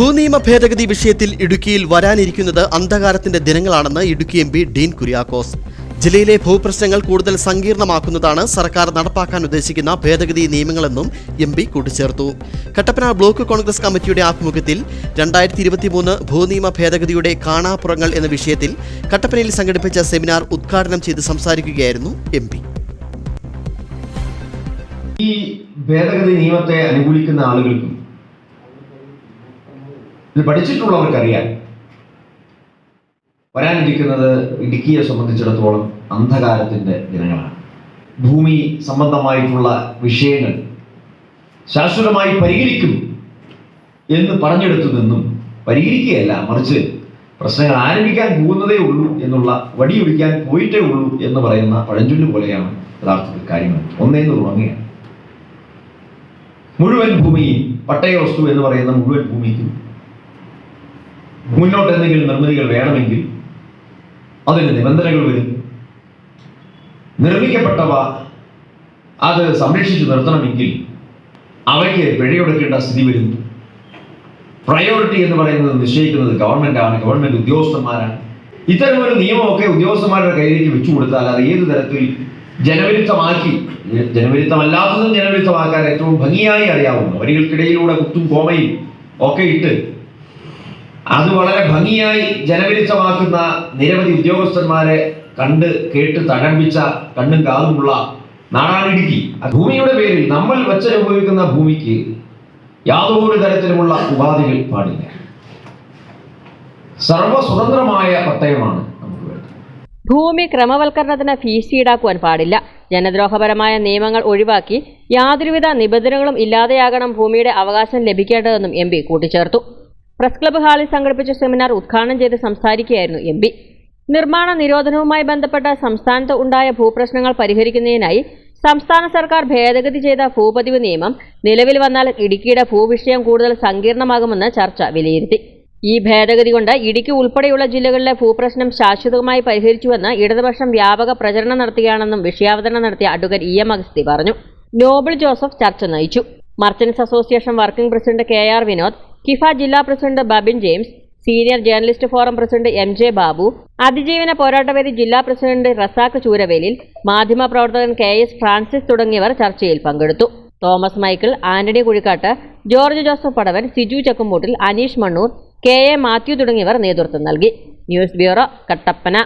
ഭൂനിയമ ഭേദഗതി വിഷയത്തിൽ ഇടുക്കിയിൽ വരാനിരിക്കുന്നത് അന്ധകാരത്തിന്റെ ദിനങ്ങളാണെന്ന് ഇടുക്കി എം പി ഡീൻ കുര്യാക്കോസ്. ജില്ലയിലെ ഭൂപ്രശ്നങ്ങൾ കൂടുതൽ സങ്കീർണമാക്കുന്നതാണ് സർക്കാർ നടപ്പാക്കാൻ ഉദ്ദേശിക്കുന്ന ഭേദഗതി നിയമങ്ങളെന്നും എം പി കൂട്ടിച്ചേർത്തു. കട്ടപ്പന ബ്ലോക്ക് കോൺഗ്രസ് കമ്മിറ്റിയുടെ ആഭിമുഖ്യത്തിൽ രണ്ടായിരത്തി ഇരുപത്തിമൂന്ന് ഭൂനിയമ ഭേദഗതിയുടെ കാണാപ്പുറങ്ങൾ എന്ന വിഷയത്തിൽ കട്ടപ്പനയിൽ സംഘടിപ്പിച്ച സെമിനാർ ഉദ്ഘാടനം ചെയ്ത് സംസാരിക്കുകയായിരുന്നു എം പി. ഈ ഭേദഗതി നിയമത്തെ അനുകൂലിക്കുന്ന ആളുകൾക്കും ഇത് പഠിച്ചിട്ടുള്ളവർക്കറിയാം. വരാനിരിക്കുന്നത് ഇടുക്കിയെ സംബന്ധിച്ചിടത്തോളം അന്ധകാരത്തിന്റെ ദിനങ്ങളാണ്. ഭൂമി സംബന്ധമായിട്ടുള്ള വിഷയങ്ങൾ ശാശ്വതമായി പരിഹരിക്കും എന്ന് പറഞ്ഞെടുത്തു നിന്നും പരിഹരിക്കുകയല്ല മറിച്ച് പ്രശ്നങ്ങൾ ആരംഭിക്കാൻ പോകുന്നതേ ഉള്ളൂ എന്നുള്ള വടിയൊടിക്കാൻ പോയിട്ടേ ഉള്ളൂ എന്ന് പറയുന്ന പഴഞ്ചൊല്ല് പോലെയാണ് യഥാർത്ഥത്തിൽ കാര്യങ്ങൾ. ഒന്നേന്ന് തുടങ്ങുകയാണ് മുഴുവൻ ഭൂമിയും പട്ടയ വസ്തു എന്ന് പറയുന്ന മുഴുവൻ ഭൂമിക്കും മുന്നോട്ട് എന്തെങ്കിലും നിർമ്മിതികൾ വേണമെങ്കിൽ അതിന് നിബന്ധനകൾ വരും. നിർമ്മിക്കപ്പെട്ടവ അത് സംരക്ഷിച്ചു നിർത്തണമെങ്കിൽ അവയ്ക്ക് പിഴയൊടുക്കേണ്ട സ്ഥിതി വരും. പ്രയോറിറ്റി എന്ന് പറയുന്നത് നിശ്ചയിക്കുന്നത് ആണ് ഗവൺമെന്റ് ഉദ്യോഗസ്ഥന്മാരാണ്. ഇത്തരമൊരു നിയമമൊക്കെ ഉദ്യോഗസ്ഥന്മാരുടെ കയ്യിലേക്ക് വെച്ചു കൊടുത്താൽ അത് ഏത് തരത്തിൽ ജനവിരുദ്ധമാക്കി ജനവിരുദ്ധമല്ലാത്തതും ജനവിരുദ്ധമാക്കാൻ ഏറ്റവും ഭംഗിയായി അറിയാവുന്നു വരികൾക്കിടയിലൂടെ കുത്തും കോമയും ഒക്കെ ഇട്ട് അത് വളരെ ഭംഗിയായി ജനവിരുദ്ധമാക്കുന്ന നിരവധി ഉദ്യോഗസ്ഥന്മാരെ കണ്ട് കേട്ട് തഴമ്പിച്ച കണ്ണും കാതുമുള്ള നാടാനിടുക്കി ഭൂമിയുടെ പേരിൽ നമ്മൾ വച്ചനുഭവിക്കുന്ന ഭൂമിക്ക് യാതൊരു തരത്തിലുമുള്ള ഉപാധികൾ പാടില്ല. സർവസ്വതന്ത്രമായ പട്ടയമാണ് ഭൂമി ക്രമവൽക്കരണത്തിന് ഫീസ് ഈടാക്കുവാൻ പാടില്ല. ജനദ്രോഹപരമായ നിയമങ്ങൾ ഒഴിവാക്കി യാതൊരുവിധ നിബന്ധനകളും ഇല്ലാതെയാകണം ഭൂമിയുടെ അവകാശം ലഭിക്കേണ്ടതെന്നും എം പി കൂട്ടിച്ചേർത്തു. പ്രസ് ക്ലബ് ഹാളിൽ സംഘടിപ്പിച്ച സെമിനാർ ഉദ്ഘാടനം ചെയ്ത് സംസാരിക്കുകയായിരുന്നു എം നിർമ്മാണ നിരോധനവുമായി ബന്ധപ്പെട്ട സംസ്ഥാനത്ത് ഉണ്ടായ ഭൂപ്രശ്നങ്ങൾ പരിഹരിക്കുന്നതിനായി സംസ്ഥാന സർക്കാർ ഭേദഗതി ചെയ്ത ഭൂപതിവ് നിയമം നിലവിൽ വന്നാൽ ഇടുക്കിയുടെ ഭൂവിഷയം കൂടുതൽ സങ്കീർണമാകുമെന്ന് ചർച്ച വിലയിരുത്തി. ഈ ഭേദഗതി കൊണ്ട് ഇടുക്കി ഉൾപ്പെടെയുള്ള ജില്ലകളിലെ ഭൂപ്രശ്നം ശാശ്വതമായി പരിഹരിച്ചുവെന്ന് ഇടതുപക്ഷം വ്യാപക പ്രചരണം നടത്തുകയാണെന്നും വിഷയാവതരണം നടത്തിയ അഡ്വക്കേറ്റ് ഇ എം അഗസ്തി പറഞ്ഞു. നോബിൾ ജോസഫ് ചർച്ച നയിച്ചു. Merchants association working president K R Vinod KIFA ജില്ലാ president Babin James senior journalist forum president M J Babu അതിജീവന പോരാട്ടവേദി ജില്ലാ പ്രസിഡന്റ് റസാഖ് ചൂരവേലിൽ മാധ്യമപ്രവർത്തകൻ കെ എസ് ഫ്രാൻസിസ് തുടങ്ങിയവർ ചർച്ചയിൽ പങ്കെടുത്തു. തോമസ് മൈക്കിൾ ആന്റണി കുഴിക്കാട്ട് ജോർജ് ജോസഫ് പടവൻ സിജു ചക്കുംപൂട്ടിൽ അനീഷ് മണ്ണൂർ കെ എ മാത്യു തുടങ്ങിയവർ നേതൃത്വം നൽകി. News bureau Kattappana.